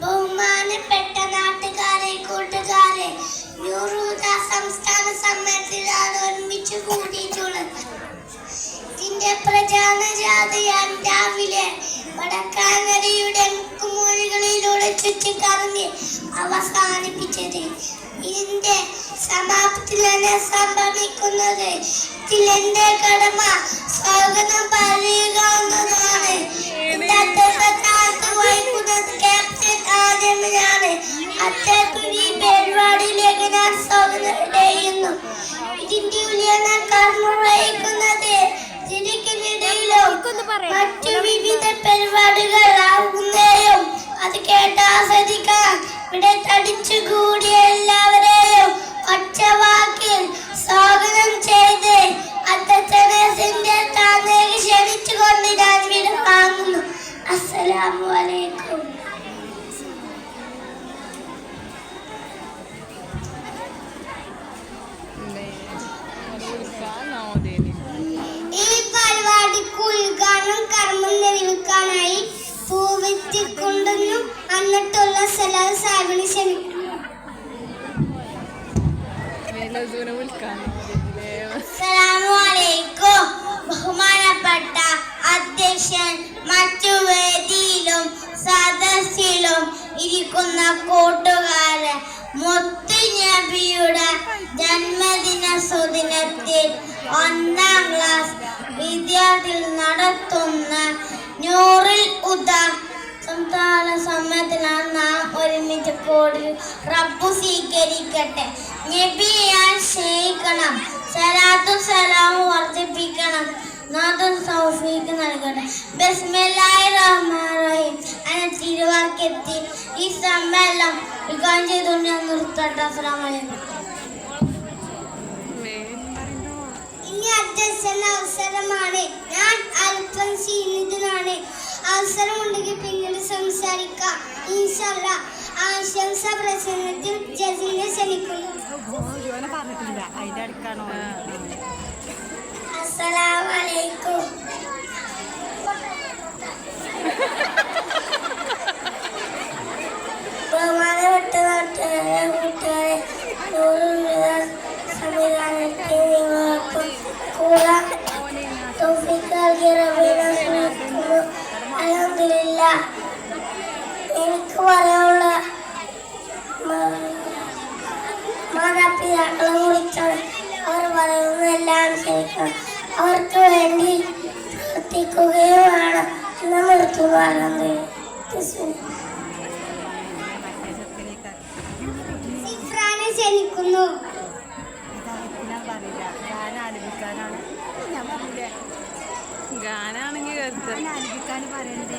ബഹുമാനപ്പെട്ട നാട്ടുകാരെ കൂട്ടുകാരെ യൂറൂദ സംസ്ഥാന സമ്മേളനത്തിലാണ് ഒരുമിച്ച് കൂടിയിട്ടുള്ളത് ഇതിന്റെ പ്രചാരണ ജാഥയാൻ രാവിലെ വടക്കാനടിയുടെ മുക്കുമൂഴികളിലൂടെ ചുറ്റിക്കറങ്ങി അവസാനിപ്പിച്ചത്. ഇതിന്റെ സമാപ്തിയിലാണ് സംഭവിക്കുന്നത്. ഇതിലെന്റെ കടമ സ്വാഗതം പറയുക എന്നതാണ്. ഇന്നത്തെ സ്ഥാനത്ത് വഹിക്കുന്നത് ക്യാപ്റ്റൻ ആദ്യമാണ് അത്തരത്തിൽ ഈ പരിപാടിയിലേക്ക് ഞാൻ സ്വാഗതം ചെയ്യുന്നു. ഇതിന്റെ ഉള്ളിലാണ് കർമ്മ വഹിക്കുന്നത്. ഇതിനിടയിലും മറ്റു വിവിധ ഇവിടെ തടിച്ചു കൂടിയ എല്ലാവരെയും ഒറ്റവാക്കിൽ സ്വാഗതം ചെയ്ത് അത്തച്ചനസിന്റെ താന്നേക്ക് ക്ഷണിച്ചുകൊണ്ട് ഞാൻ അസ്സലാമു അലൈക്കും. ഈ അസ്സലാമു അലൈക്കും ബഹുമാനപ്പെട്ട അധ്യക്ഷൻ മറ്റു വേദിയിലും സദസ്സിലും ഇരിക്കുന്ന കൂട്ടുകാരെ മുത്തു നബിയുടെ ജന്മദിന സുദിനത്തിൽ ഒന്നാം ക്ലാസ് വിദ്യാർത്ഥികൾ നടത്തുന്ന നൂറിൽ ഉദ സംസ്ഥാന സമ്മേളനത്തിലാണ് നാം ഒരുമിച്ച് കൂടി റബ്ബു സ്വീകരിക്കട്ടെ. നബിയാൻ ക്ഷയിക്കണം. സലാത്തു സലാമും വർദ്ധിപ്പിക്കണം. നാഥൻ സൗഫീക്ക് നൽകട്ടെ. ബിസ്മില്ലാഹി റഹ്മാൻ റഹീം. എന്ന ഈ സമ്മേളനം ഉദ്ഘാടനം ചെയ്തുകൊണ്ട് ഞാൻ നിർത്തട്ടെ. ഇനി അധ്യക്ഷന്റെ അവസരമാണ്. ഞാൻ അല്പം സീനിതനാണ് അവസരമുണ്ടെങ്കിൽ പിന്നീട് സംസാരിക്കാം. ഇൻഷല്ല ആശംസ പ്രസംഗത്തിൽ ജസിനെ ക്ഷണിക്കുന്നു. പറഞ്ഞിട്ടില്ല. അതിന്റെ അടുക്കാണോ? അസ്സലാമു അലൈക്കും. ബഹുമാനപ്പെട്ട നാട്ടുകാരെ കൂട്ടുകാരെ നൂറുള്ള സംവിധാനത്തിൽ നിങ്ങളൊപ്പം കൂടാൻ തൗഫീഖ് നൽകിയ സ്നേഹിക്കുന്നു അൽഹംദുലില്ലാ. എനിക്ക് പറയാനുള്ള മാതാപിതാക്കളെ കുറിച്ചാണ് അവർ പറയുന്നതെല്ലാം അനുസരിക്കണം അവർക്ക് വേണ്ടി പ്രവർത്തിക്കുകയും വേണം എന്ന് നിർത്തുന്നു അൽഹംദുലില്ലാ. ബിസ്മില്ലാ. ക്ഷണിക്കുന്നു ഞാൻ പറയില്ല ഞാൻ ആലപിക്കാനാണ് ഞാൻ പറഞ്ഞില്ലേ ഗാനാണെങ്കിൽ കേൾക്കാം ഞാൻ ആലപിക്കാൻ പറയണ്ടേ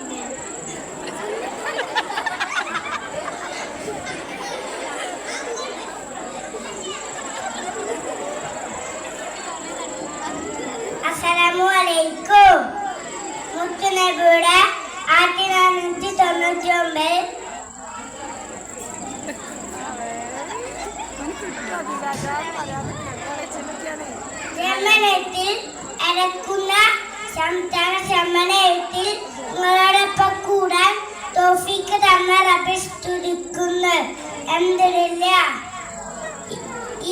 നിങ്ങളോടൊപ്പം കൂടാൻ തോഫിക്ക് തന്ന റബ്ബി സ്തുതിക്കുന്നു. എന്തില്ല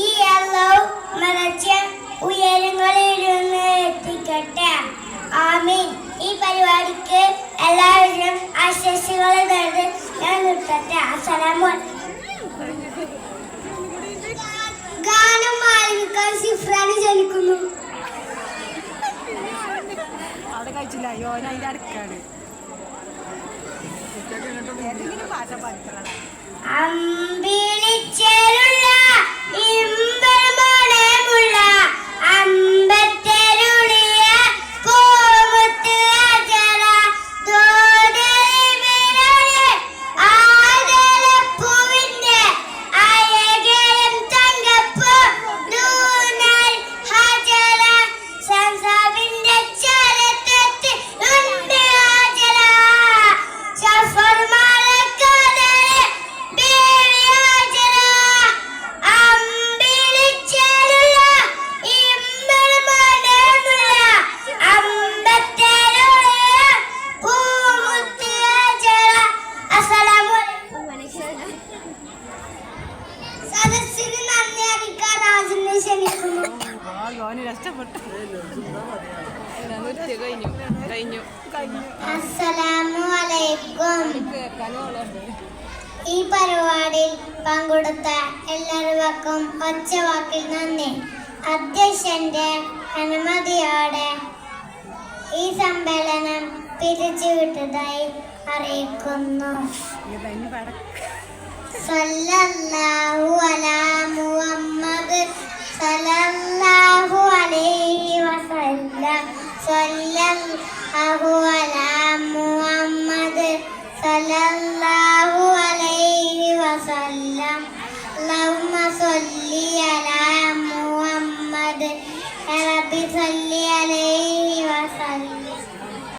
ഈ അള്ളാഹു മറച്ച് ഉയരങ്ങളിൽ നിന്ന് എത്തിക്കട്ടെ ആമീൻ. ഈ പരിപാടിക്ക് എല്ലാവരും ആശംസകൾ നേർന്ന് ഞാൻ നിർത്തട്ടെ അസ്സലാമു ഗാനം ആലപിക്കാൻ സിഫ്രാന് ജനിക്കുന്നു. അടുക്കാണ്. ഭാഷ പഠിക്കണം ഇഷ്ടപ്പെട്ടു നിർത്തി കഴിഞ്ഞു. കഴിഞ്ഞു. കഴിഞ്ഞു. അസ്സലാമു അലൈക്കും. ഈ പരിപാടിയിൽ പങ്കെടുത്ത എല്ലാവർക്കും ഒച്ചവാക്കിൽ നന്ദി. അധ്യക്ഷന്റെ അനുമതിയോടെ ഈ സമ്മേളനം പിരിച്ചുവിട്ടതായി അറിയിക്കുന്നു. സല്ലല്ലാഹു അലാ